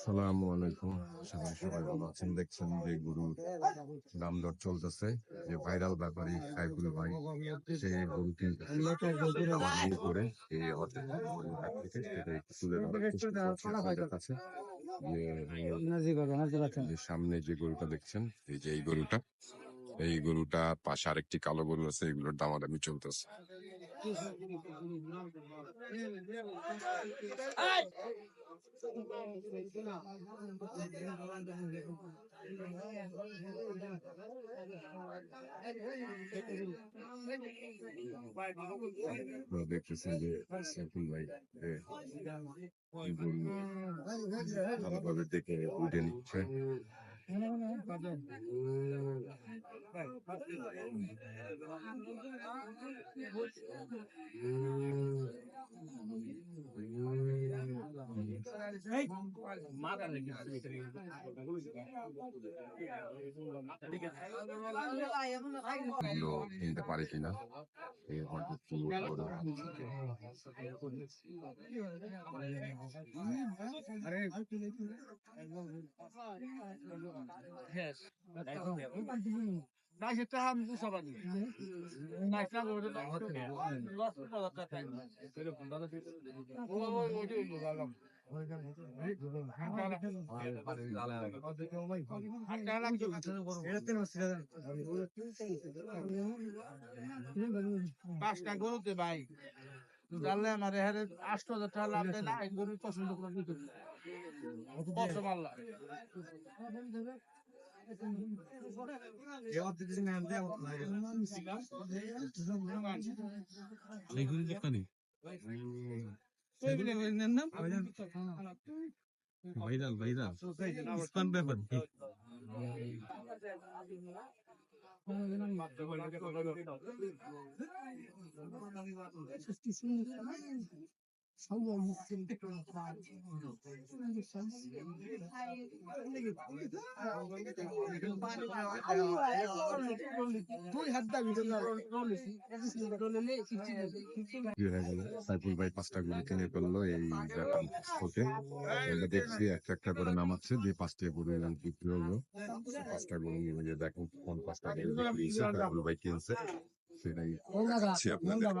সালামু আলাইকুম সবাই সবাই ভালো আছেন? দেখছেন যে গুরুর দাম দর চলতেছে যে ভাইরাল ব্যাপারী সাইফুল ভাই সে করে সামনে যে গরুটা দেখছেন এই যে এই গরুটা এই গরুটা পাশে আরেকটি কালো গরু আছে, এগুলোর দামাদামি চলতেছে। দেখতেছেন যে ভালোভাবে দেখে উঠে নিচ্ছে। এগুলো কিনতে পারে কিনা গরু পাঁচটা গরুতে ভাই জানলে আমার এখানে আষ্ট হাজার টাকা লাভ দেয় না এক গরু পছন্দ করে দিতে কত মাল্লা ভাইরাল ভাইরাল ইসপান ব্যাপার তুই হয়ে গেল সাইফুল ভাই পাঁচটা গরু কিনে ফেলল এই আমরা দেখছি একটা একটা করে নামাচ্ছে যে পাঁচটা গরু এলাম বিক্রি হলো পাঁচটা গরু যে কোন পাঁচটা সাইফুল ভাই কিনছে সেটাই দেখাচ্ছি আপনাদেরকে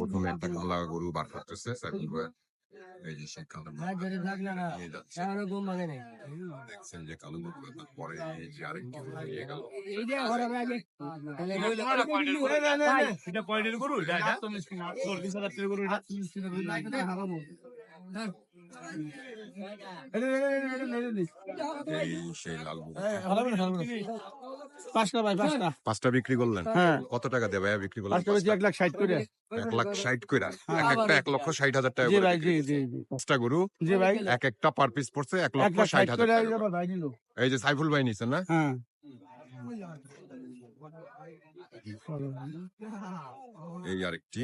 প্রথমে একটা কালা গরু বার করতেছে এই যে সেই কালো দেখছেন যে কালো গরু পরে এই যে আরেকটি গরু গেল এটা কয়টার গরু এটা এটা চল্লিশ হাজার গরু পাঁচটা বিক্রি করলেন? হ্যাঁ। কত টাকা দেবে বিক্রি করলেন? এক লাখ ষাট করে। এক লাখ ষাট কইরা? এক একটা এক লক্ষ ষাট হাজার টাকা। পাঁচটা গরু এক একটা পার পিস পড়ছে এক লক্ষ ষাট হাজার এই যে সাইফুল ভাই নিছেন না? হ্যাঁ। এই আরেকটি।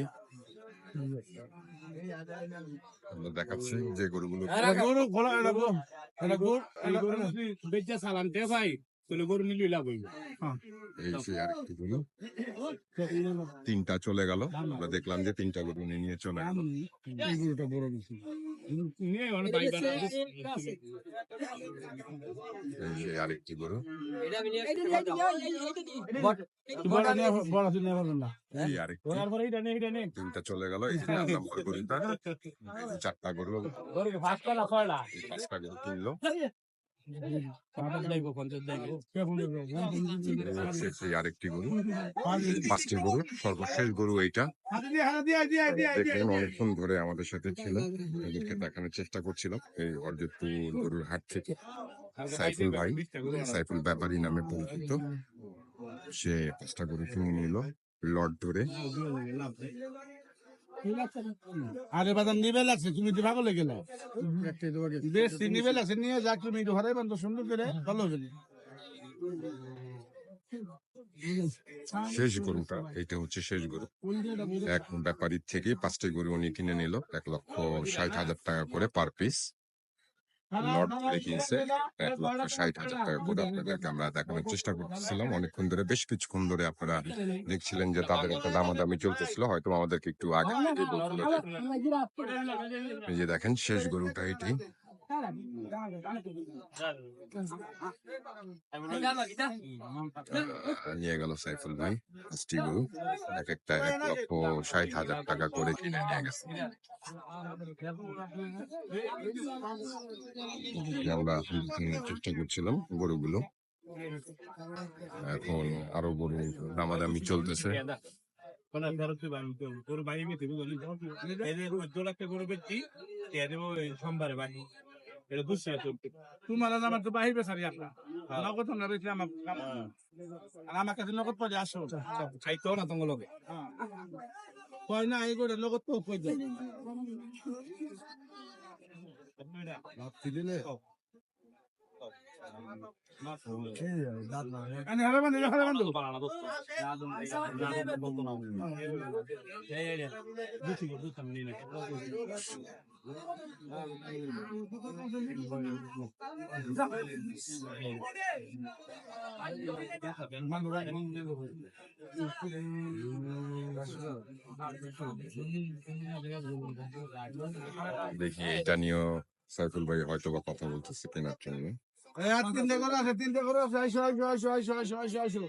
আমরা দেখাচ্ছি যে গরুগুলো গরু খোলা এটা গরু এটা গরু এই গরু বেচা চালান দে ভাই তাহলে গরু নিলে লাভ হইবে। এই গরু। তিনটা চলে গেল। আমরা দেখলাম যে তিনটা গরু নিয়ে চলে গেল। এই গরুটা বড় বেশি। আরেকটি গরু। তিনটা চলে গেল চারটা গরু। পাঁচটা গরু কিনলো। আরেকটি গরু। পাঁচটি গরু সর্বশেষ গরু এইটা। দেখলেন অনেকক্ষণ ধরে আমাদের সাথে ছিল এদেরকে দেখানোর চেষ্টা করছিলাম। এই অর্জতপুর গরুর হাট থেকে। সাইফুল ভাই সাইফুল ব্যাপারী নামে পরিচিত। সে পাঁচটা গরু কিনে নিল লট ধরে। আরে তুমি বেশি নিয়ে তুমি সুন্দর করে ভালো শেষ গরুটা এটা হচ্ছে শেষ গরু। এক ব্যাপারীর থেকে পাঁচটি গরু উনি কিনে নিল, এক লক্ষ ষাট হাজার টাকা করে পার পিস লট দেখিয়েছে এক লক্ষ ষাট হাজার টাকা করে আপনাদেরকে আমরা দেখানোর চেষ্টা করতেছিলাম। অনেকক্ষণ ধরে বেশ কিছুক্ষণ ধরে আপনারা দেখছিলেন যে তাদের একটা দামাদামি চলতেছিল হয়তো আমাদেরকে একটু আগে এই যে দেখেন শেষ গরুটা এটি নিয়ে গেল সাইফুল ভাই, পাঁচটি গরু এক একটা এক লক্ষ ষাট হাজার টাকা করে। কিনে নিয়ে গেছে আমরা চেষ্টা করছিলাম গরুগুলো। এখন আরও গরু দামাদামি চলতেছে। সোমবারে বাড়ি। এটা বুঝছি তো তোমার আমার তো বাহির বেসারি আপনার নগদ আমরা বেশি আমার আর আমার কাছে নগদ পয়সা আসো খাইতো না তোমার লগে? কয় না এই করে নগদ তো কই দেয় দেখি এটা নিয়েও সাইফুল ভাই হয়তো বা কথা বলতেছে কেনার জন্য তিনটে করে আছে তিনটে করে আছে। আইসো আইসো আইসো আইসো আইসো আইসো আইসো।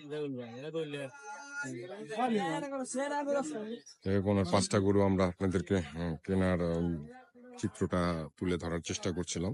এরকম পাঁচটা গরু আমরা আপনাদেরকে কেনার চিত্রটা তুলে ধরার চেষ্টা করছিলাম।